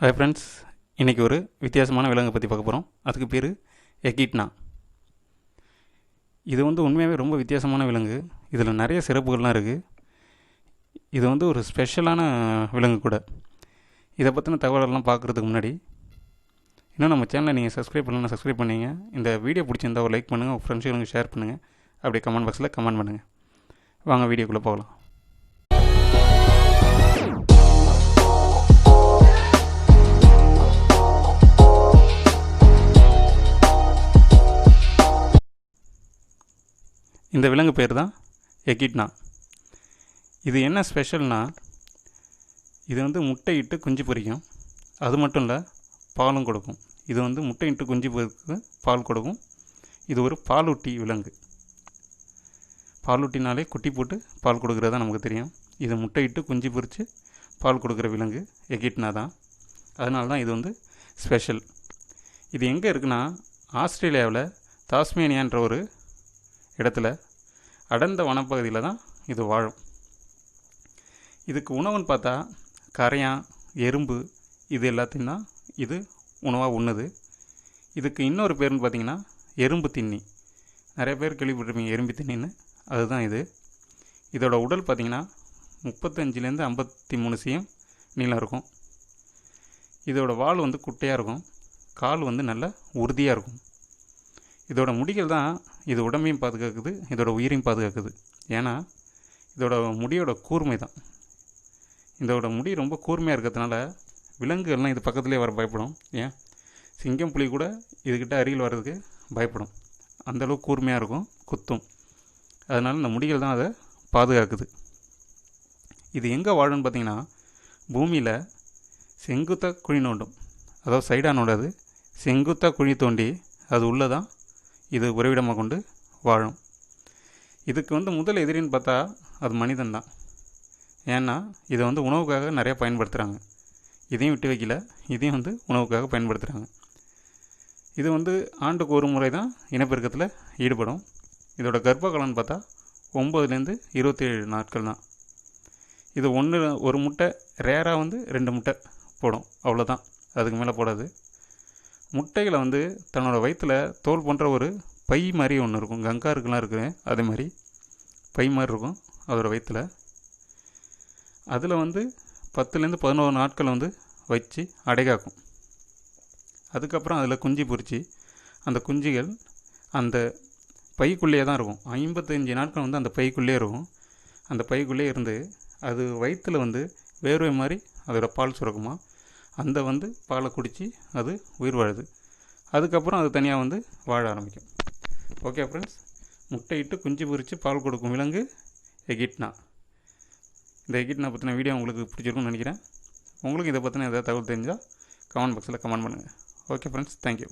Hi friends இன்றைக்கி ஒரு வித்தியாசமான விலங்கை பற்றி பார்க்க போகிறோம் அதுக்கு பேர் எகிட்னா இது வந்து உண்மையாகவே ரொம்ப வித்தியாசமான விலங்கு. இதில் நிறைய சிறப்புகள்லாம் இருக்குது இது வந்து ஒரு ஸ்பெஷலான விலங்கு கூட. இதை பற்றின தகவலெல்லாம் பார்க்குறதுக்கு முன்னாடி இன்னும் நம்ம சேனலை நீங்கள் சப்ஸ்கிரைப் பண்ணலாம் சப்ஸ்கிரைப் பண்ணீங்க. இந்த வீடியோ பிடிச்சிருந்தா ஒரு லைக் பண்ணுங்கள் உங்கள் ஃப்ரெண்ட்ஸுகளுக்கு ஷேர் பண்ணுங்கள் அப்படியே கமெண்ட் பாக்ஸில் கமெண்ட் பண்ணுங்கள் வாங்க வீடியோக்குள்ளே போகலாம். இந்த விலங்கு பேர் தான் எகிட்னா. இது என்ன ஸ்பெஷல்னா இது வந்து முட்டையிட்டு குஞ்சு பொரிக்கும். அது மட்டும் இல்லை பாலும் கொடுக்கும். இது வந்து முட்டையிட்டு குஞ்சு பொரிக்கு பால் கொடுக்கும். இது ஒரு பாலூட்டி விலங்கு. பாலூட்டினாலே குட்டி போட்டு பால் கொடுக்குறது நமக்கு தெரியும். இது முட்டையிட்டு குஞ்சு பொறித்து பால் கொடுக்குற விலங்கு எகிட்னா தான். அதனால தான் இது வந்து ஸ்பெஷல். இது எங்கே இருக்குன்னா ஆஸ்திரேலியாவில் தாஸ்மேனியான்ற ஒரு இடத்துல அடர்ந்த வனப்பகுதியில் தான் இது வாழும். இதுக்கு உணவுன்னு பார்த்தா கரையான் எறும்பு இது எல்லாத்தையும் தான் இது உணவாக உண்ணுது. இதுக்கு இன்னொரு பேர்னு பார்த்தீங்கன்னா எறும்பு தின்னி. நிறைய பேர் கேள்விப்பட்டிருப்பீங்க எறும்பு தின்னின்னு. அதுதான் இது. இதோட உடல் பார்த்திங்கன்னா முப்பத்தஞ்சிலேருந்து ஐம்பத்தி மூணு சிஎம் நீளம் இருக்கும். இதோட வால் வந்து குட்டையாக இருக்கும். கால் வந்து நல்ல உறுதியாக இருக்கும். இதோட முடிகள் தான் இது உடம்பையும் பாதுகாக்குது இதோட உயிரையும் பாதுகாக்குது. ஏன்னா இதோட முடியோட கூர்மை தான். இதோட முடி ரொம்ப கூர்மையாக இருக்கிறதுனால விலங்குகள்லாம் இது பக்கத்துலேயே வர பயப்படும். ஏன்? சிங்கம் புலி கூட இதுக்கிட்ட அருகில் வர்றதுக்கு பயப்படும். அந்தளவுக்கு கூர்மையாக இருக்கும் குத்தும். அதனால் இந்த முடிகள் தான் அதை பாதுகாக்குது. இது எங்கே வாழும்னு பார்த்தீங்கன்னா பூமியில் செங்குத்தாக குழி நோண்டும். அதாவது சைடாக நோண்டாது செங்குத்தாக குழி தோண்டி அது உள்ளே தான் இது உறவிடமாக கொண்டு வாழும். இதுக்கு வந்து முதல் எதிரின்னு பார்த்தா அது மனிதன் தான். ஏன்னா இதை வந்து உணவுக்காக நிறையா பயன்படுத்துகிறாங்க இதையும் விட்டு வைக்கல. இதையும் வந்து உணவுக்காக பயன்படுத்துகிறாங்க இது வந்து ஆண்டுக்கு ஒரு முறை தான் இனப்பெருக்கத்தில் ஈடுபடும். இதோட கர்ப்ப காலம்னு பார்த்தா ஒம்பதுலேருந்து இருபத்தேழு நாட்கள் தான். இது ஒன்று ஒரு முட்டை ரேராக வந்து ரெண்டு முட்டை போடும். அவ்வளோதான் அதுக்கு மேலே போடாது. முட்டைகளை வந்து தன்னோட வயிற்றில் தோல் போன்ற ஒரு பை மாதிரி ஒன்று இருக்கும். கங்காருக்கெலாம் இருக்குது அதே மாதிரி பை மாதிரி இருக்கும் அதோடய வயிற்றில் அதில் வந்து பத்துலேருந்து பதினோரு நாட்கள் வந்து வச்சு அடைகாக்கும் அதுக்கப்புறம் அதில் குஞ்சு பொறிச்சு அந்த குஞ்சுகள் அந்த பைக்குள்ளேயே தான் இருக்கும். ஐம்பத்தஞ்சு நாட்கள் வந்து அந்த பைக்குள்ளேயே இருக்கும். அந்த பைக்குள்ளேயே இருந்து அது வயிற்றில் வந்து வேர்வை மாதிரி அதோடய பால் சுரக்குமா அந்த வந்து பாலை குடித்து அது உயிர் வாழுது. அதுக்கப்புறம் அது தனியாக வந்து வாழ ஆரம்பிக்கும். ஓகே ஃப்ரெண்ட்ஸ் முட்டையிட்டு குஞ்சு பொறித்து பால் கொடுக்கும் விலங்கு எகிட்னா இந்த எகிட்னா பற்றின வீடியோ உங்களுக்கு பிடிச்சிருக்கும்னு நினைக்கிறேன். உங்களுக்கு இதை பற்றின ஏதாவது தகவல் தெரிஞ்சால் கமெண்ட் பாக்ஸில் கமெண்ட் பண்ணுங்கள் ஓகே ஃப்ரெண்ட்ஸ் தேங்க்யூ